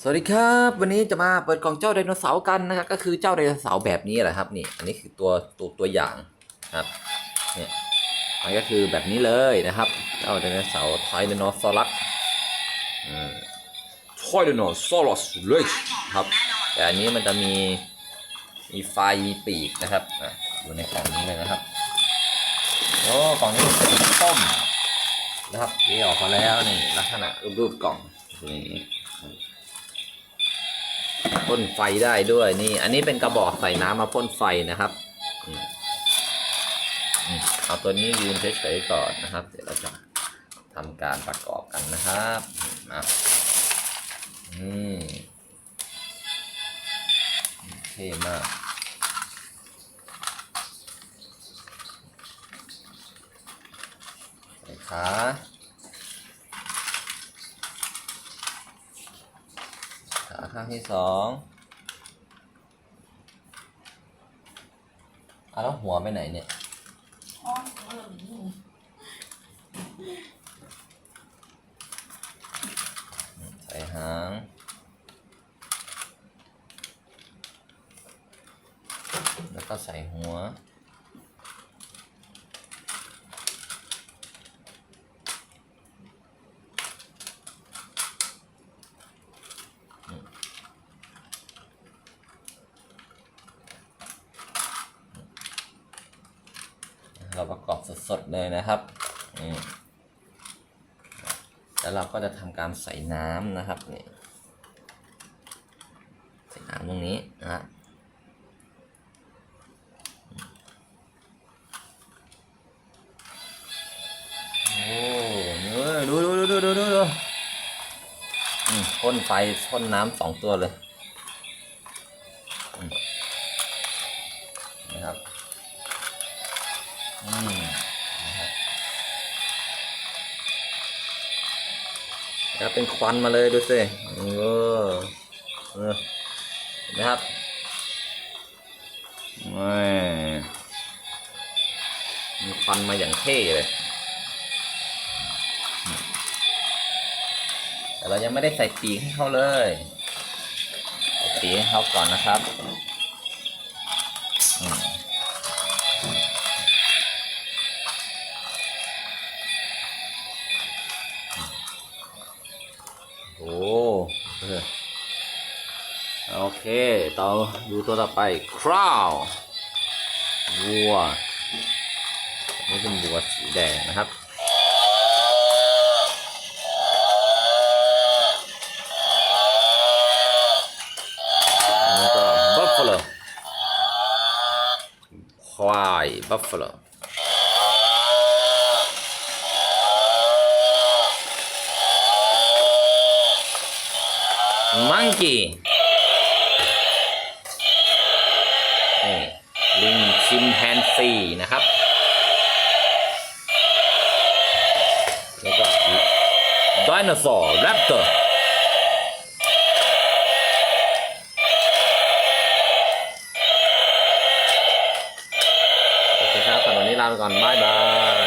สวัสดีครับ วันนี้จะมาเปิดกล่องเจ้าไดโนเสาร์กันนะครับก็คือเจ้าไดโนเสาร์แบบนี้แหละครับนี่อันนี้คือตัวตัวตัวอย่างครับเนี่ยมันก็คือแบบนี้เลยนะครับเจ้าไดโนเสาร์ไทแรนโนซอรัสไทแรนโนซอรัสเล็กครับแต่อันนี้มันจะมีมีไฟมีปีกนะครับอะอยู่ในกล่องนี้เลยนะครับโอ้กล่องนี้เป็นสีส้มนะครับนี่ออกมาแล้วนี่ลักษณะรูปๆกล่องนี่ พ่นไฟได้ด้วยนี่ อันนี้เป็นกระบอกใส่น้ำมาพ่นไฟนะครับเอาตัวนี้ยืนเฉยๆก่อนนะครับ เดี๋ยวเราจะทำการประกอบกันนะครับมานี่เท่มากใส่ขา ข้างที่สองเอาแล้วหัวไปไหนเนี่ยใส่หาง แล้วก็ใส่หัว เราประกอบสดๆเลยนะครับนี่แล้วเราก็จะทำการใส่น้ำนะครับนี่ใส่น้ำตรงนี้นะฮะโอ้เออดูดูดูดูดูดูดูอืมพ่นไฟพ่นน้ำสองตัวเลย แล้วเป็นควันมาเลยดูสิเออเออเห็นไหมครับม่มีควันมาอย่างเท่เลย แต่เรายังไม่ได้ใส่ปีกให้เขาเลย ใส่ปีกให้เขาก่อนนะครับ โอเคต่อดูตัวต่อไปคราววัวนี่เป็นวัวสีแดงนะครับอันนี้ก็ buffalo ควาย buffalo มังกี้นี่ลิงชิมแพนซีนะครับ แล้วก็ไดโนเสาร์แรปเตอร์โอเคครับสำหรับวันนี้ลาไปก่อน บ๊ายบาย